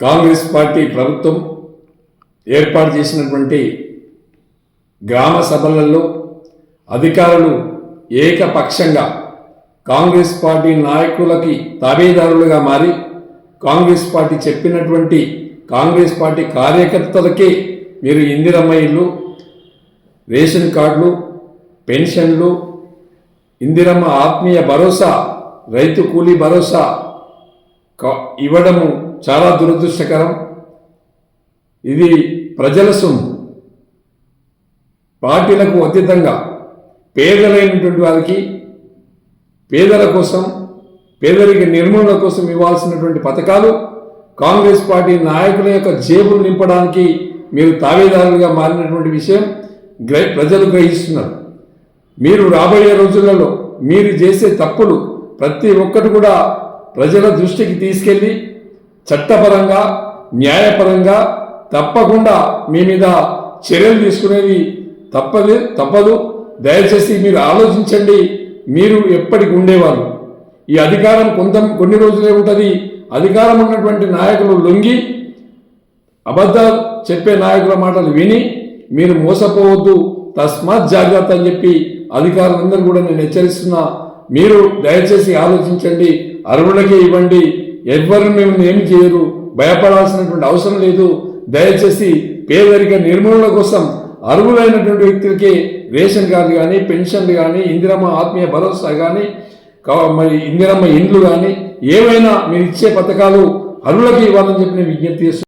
Congress party ప్రభుత్వం ఏర్పాటు చేసినటువంటి గ్రామ సభలలో అధికారులు ఏకపక్షంగా కాంగ్రెస్ పార్టీ నాయకులకి తాబేదారులుగా మారి కాంగ్రెస్ పార్టీ చెప్పినటువంటి కాంగ్రెస్ పార్టీ కార్యకర్తలకే మీరు ఇందిరమ్మ ఇల్లు రేషన్ కార్డులు పెన్షన్లు ఇందిరమ్మ ఆత్మీయ భరోసా రైతు కూలీ భరోసా క- ఇవ్వడము చాలా దురదృష్టకరం. ఇది ప్రజల సొమ్ము. పార్టీలకు అతీతంగా పేదలైనటువంటి వారికి పేదల కోసం పేదరిక నిర్మూలన కోసం ఇవ్వాల్సినటువంటి పథకాలు కాంగ్రెస్ పార్టీ నాయకుల యొక్క జేబులు నింపడానికి మీరు తావేదారులుగా మారినటువంటి విషయం గ్రై ప్రజలు గ్రహిస్తున్నారు. మీరు రాబోయే రోజులలో మీరు చేసే తప్పులు ప్రతి ఒక్కటి కూడా ప్రజల దృష్టికి తీసుకెళ్ళి చట్టపరంగా న్యాయపరంగా తప్పకుండా మీ మీద చర్యలు తీసుకునేది తప్పదు తప్పదు. దయచేసి మీరు ఆలోచించండి. మీరు ఎప్పటికి ఉండేవారు. ఈ అధికారం కొంత కొన్ని రోజులే ఉంటుంది. అధికారం ఉన్నటువంటి నాయకులు లొంగి అబద్ధాలు చెప్పే నాయకుల మాటలు విని మీరు మోసపోవద్దు. తస్మాత్ జాగ్రత్త అని చెప్పి అధికారులందరూ కూడా నేను హెచ్చరిస్తున్నా. మీరు దయచేసి ఆలోచించండి. అరువులకే ఇవ్వండి. ఎవ్వరు మేము ఏమి చేయరు. భయపడాల్సినటువంటి అవసరం లేదు. దయచేసి పేదరిక నిర్మూలన కోసం అర్హులైనటువంటి వ్యక్తులకి రేషన్ కార్డు కానీ పెన్షన్లు కానీ ఇందిరమ్మ ఆత్మీయ భరోసా కానీ మరి ఇందిరమ్మ ఇండ్లు కానీ ఏవైనా మీరు ఇచ్చే పథకాలు అర్హులకి ఇవ్వాలని చెప్పి నేను విజ్ఞప్తి చేస్తున్నాను.